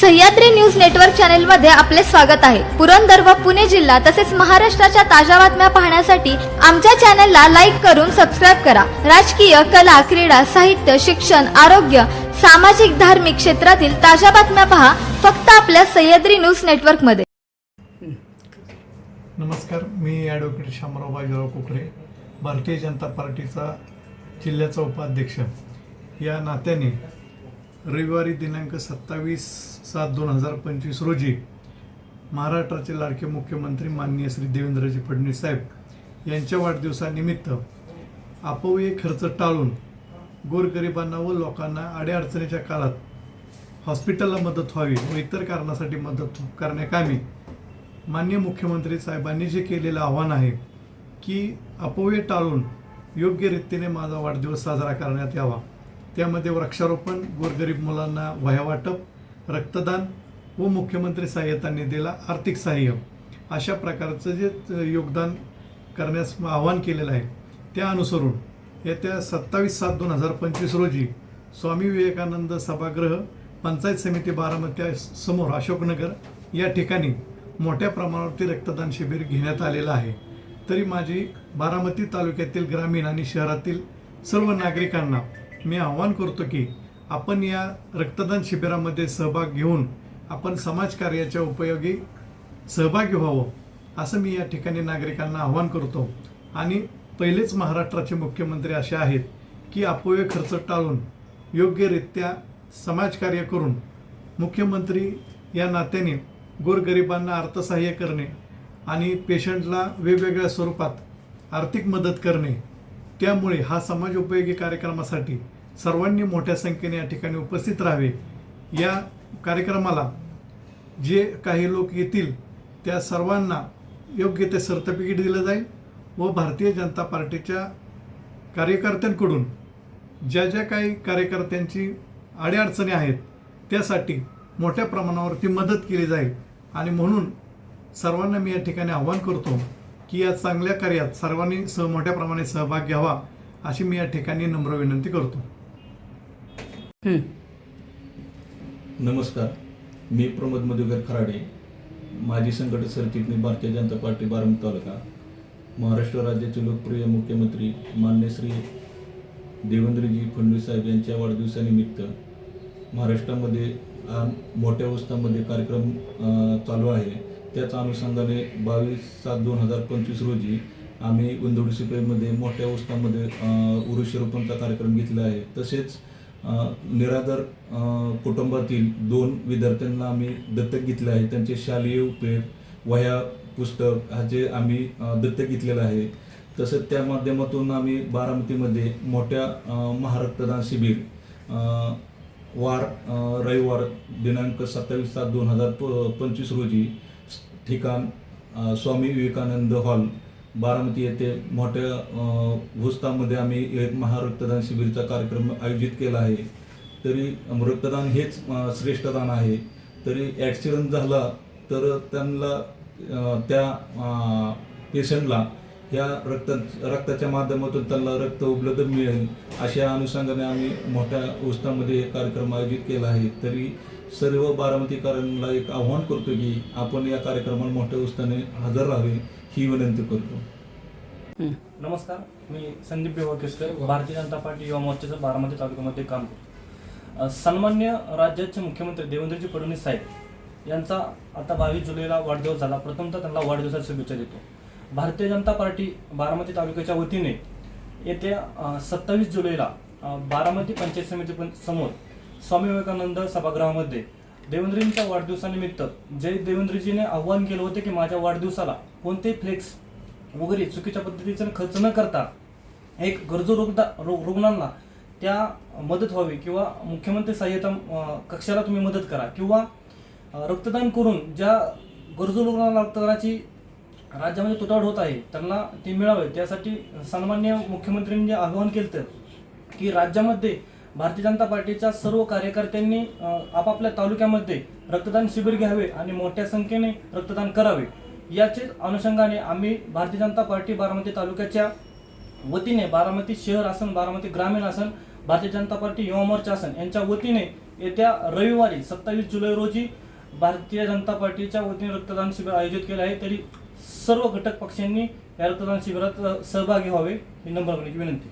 Sahyadri news network चॅनलमध्ये आपले स्वागत आहे. पुरंदर व पुणे जिल्हा तसेच महाराष्ट्राच्या ताज्या बातम्या पाहण्यासाठी आमच्या चॅनलला लाईक करून सबस्क्राईब करा. राजकीय कला क्रीडा साहित्य शिक्षण आरोग्य सामाजिक धार्मिक क्षेत्रातील ताज्या बातम्या पहा फक्त आपल्या सह्याद्री न्यूज नेटवर्कमध्ये नमस्कार मी ॲडव्होकेट शामराव बाजीराव कोकरे भारतीय जनता पार्टीचा जिल्ह्याचा उपाध्यक्ष. या नात्याने रविवारी दिनांक सत्तावीस सात दोन हजार पंचवीस रोजी महाराष्ट्राचे लाडके मुख्यमंत्री माननीय श्री देवेंद्रजी फडणवीस साहेब यांच्या वाढदिवसानिमित्त अपव्यय खर्च टाळून गोरगरिबांना व लोकांना अडीअडचणीच्या काळात हॉस्पिटलला मदत व्हावी व इतर कारणासाठी मदत करण्याकामी मान्य मुख्यमंत्री साहेबांनी जे केलेलं आव्हान आहे की अपव्यय टाळून योग्य रीतीने माझा वाढदिवस साजरा करण्यात यावा. त्यामध्ये वृक्षारोपण गोरगरीब मुलांना वह्या वाटप रक्तदान व मुख्यमंत्री सहाय्यता निधीला आर्थिक सहाय्य. अशा प्रकारचं जे योगदान करण्यास आवाहन केलेलं आहे त्या अनुसरून येत्या सत्तावीस सात दोन हजार पंचवीस रोजी स्वामी विवेकानंद सभागृह पंचायत समिती बारामती समोर अशोकनगर या ठिकाणी मोठ्या प्रमाणावरती रक्तदान शिबिर घेण्यात आलेलं आहे. तरी माझी बारामती तालुक्यातील ग्रामीण आणि शहरातील सर्व नागरिकांना मी आवाहन करतो की आपण या रक्तदान शिबिरामध्ये सहभाग घेऊन आपण समाजकार्याच्या उपयोगी सहभागी व्हावं असं मी या ठिकाणी नागरिकांना आवाहन करतो. आणि पहिलेच महाराष्ट्राचे मुख्यमंत्री असे आहेत की अपव्यय खर्च टाळून योग्यरित्या समाजकार्य करून मुख्यमंत्री या नात्याने गोरगरिबांना अर्थसहाय्य करणे आणि पेशंटला वेगवेगळ्या स्वरूपात आर्थिक मदत करणे त्यामुळे हा समाज उपयोगी कार्यक्रमासाठी सर्वांनी मोठ्या संख्येने या ठिकाणी उपस्थित राहावे. या कार्यक्रमाला जे काही लोक येतील त्या सर्वांना योग्य ते सर्टिफिकेट दिलं जाईल व भारतीय जनता पार्टीच्या कार्यकर्त्यांकडून ज्या ज्या काही कार्यकर्त्यांची अडीअडचणी आहेत त्यासाठी मोठ्या प्रमाणावरती मदत केली जाईल. आणि म्हणून सर्वांना मी या ठिकाणी आवाहन करतो की या चांगल्या कार्यात सर्वांनी सह मोठ्या प्रमाणे सहभाग घ्यावा अशी मी या ठिकाणी नम्र विनंती करतो. नमस्कार. मी प्रमोद मधुकर खराडे माजी संघटक सरचिटणीस भारतीय जनता पार्टी बारामती तालुका महाराष्ट्र राज्याचे लोकप्रिय मुख्यमंत्री मान्य श्री देवेंद्रजी फडणवीस साहेब यांच्या वाढदिवसानिमित्त महाराष्ट्रामध्ये मोठ्या अवस्थामध्ये कार्यक्रम चालू आहे. त्याच अनुषंगाने बावीस सात दोन हजार पंचवीस रोजी आम्ही उंदोडी सिपेमध्ये मोठ्या अवस्थामध्ये वृक्षरोपणचा कार्यक्रम घेतला आहे. तसेच निराधार कुटुंबातील दोन विद्यार्थ्यांना आम्ही दत्तक घेतले आहे. त्यांचे शालेय उपयोग वह्या पुस्तक ह्याचे आम्ही दत्तक घेतलेलं आहे. तसंच त्या माध्यमातून आम्ही बारामतीमध्ये मोठ्या अ, महारक्तदान शिबिर वार रविवार दिनांक सत्तावीस सात दोन हजार प पंचवीस रोजी ठिकाण स्वामी विवेकानंद हॉल बारामती येथे मोठ्या घुस्तामध्ये आम्ही एक महारक्तदान शिबिरचा कार्यक्रम आयोजित केला आहे. तरी रक्तदान हेच श्रेष्ठ दान आहे. तरी ॲक्सिडंट झाला तर त्यांना त्या पेशंटला या रक्त रक्ताच्या माध्यमातून त्यांना रक्त उपलब्ध मिळेल अशा अनुषंगाने आम्ही मोठ्या उत्साहामध्ये कार्यक्रम आयोजित केला आहे. तरी सर्व बारामतीकरांना एक आव्हान करतो की आपण या कार्यक्रमाला मोठ्या उत्साहाने हजर राहावे ही विनंती करतो. नमस्कार मी संदीप बेवकेसकर भारतीय जनता पार्टी युवा मोर्चाचं बारामती तालुक्यामध्ये काम करतो. सन्मान्य राज्याचे मुख्यमंत्री देवेंद्रजी फडणवीस साहेब यांचा आता बावीस जुलैला वाढदिवस झाला. प्रथमतः त्यांना वाढदिवसाच्या शुभेच्छा देतो. भारतीय जनता पार्टी बारामती तालुक्याच्या वतीने येत्या सत्तावीस जुलैला बारामती पंचायत समिती पण समोर स्वामी विवेकानंद सभागृहामध्ये. देवेंद्रजींच्या वाढदिवसानिमित्त जे देवेंद्रजीने आव्हान केलं होतं की माझ्या वाढदिवसाला कोणतेही फ्लेक्स वगैरे चुकीच्या पद्धतीचं खर्च न करता एक गरजू रुग्ण रुग्णांना त्या मदत व्हावी किंवा मुख्यमंत्री सहाय्यता कक्षाला तुम्ही मदत करा किंवा रक्तदान करून ज्या गरजू रुग्णांना रक्तदानाची राज्यामध्ये तुटवड होत आहे त्यांना ते मिळावे. त्यासाठी सन्मान्य मुख्यमंत्र्यांनी जे आवाहन केलं की राज्यामध्ये भारतीय जनता पार्टीच्या सर्व कार्यकर्त्यांनी आपापल्या तालुक्यामध्ये रक्तदान शिबिर घ्यावे आणि मोठ्या संख्येने रक्तदान करावे. याचे अनुषंगाने आम्ही भारतीय जनता पार्टी बारामती तालुक्याच्या वतीने बारामती शहर आसन बारामती ग्रामीण आसन भारतीय जनता पार्टी युवा मोर्चा आसन यांच्या वतीने येत्या रविवारी सत्तावीस जुलै रोजी भारतीय जनता पार्टीच्या वतीने रक्तदान शिबिर आयोजित केले आहे. तरी सर्व घटक पक्षांनी या रक्तदान शिबिरात सहभागी व्हावे ही नम्र विनंती.